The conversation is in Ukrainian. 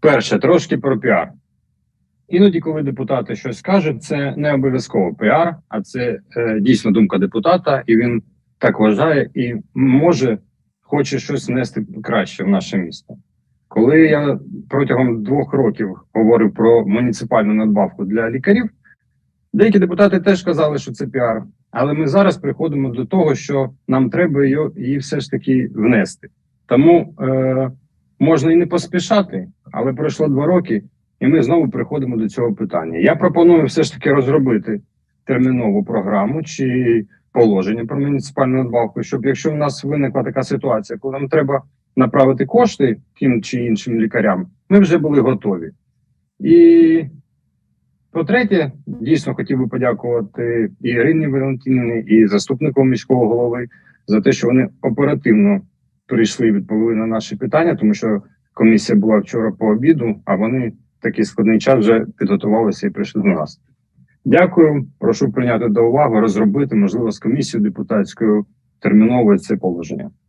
Перше, трошки про піар. Іноді, коли депутати щось кажуть, це не обов'язково піар, а це е, дійсно думка депутата, і він так вважає і може хоче щось внести краще в наше місто. Коли я протягом двох років говорив про муніципальну надбавку для лікарів, деякі депутати теж казали, що це піар. Але ми зараз приходимо до того, що нам треба її, все ж таки внести. Тому е, можна і не поспішати, але пройшло два роки, і ми знову приходимо до цього питання. Я пропоную все ж таки розробити термінову програму чи положення про муніципальну надбавку, щоб якщо в нас виникла така ситуація, коли нам треба направити кошти тим чи іншим лікарям, ми вже були готові. І по-третє, дійсно хотів би подякувати і Ірині Валентинівні, і заступнику міського голови за те, що вони оперативно прийшли і відповіли на наші питання, тому що комісія була вчора по обіду, а вони такий складний час вже підготувалися і прийшли до нас. Дякую. Прошу прийняти до уваги, розробити, можливо, з комісією депутатською терміново це положення.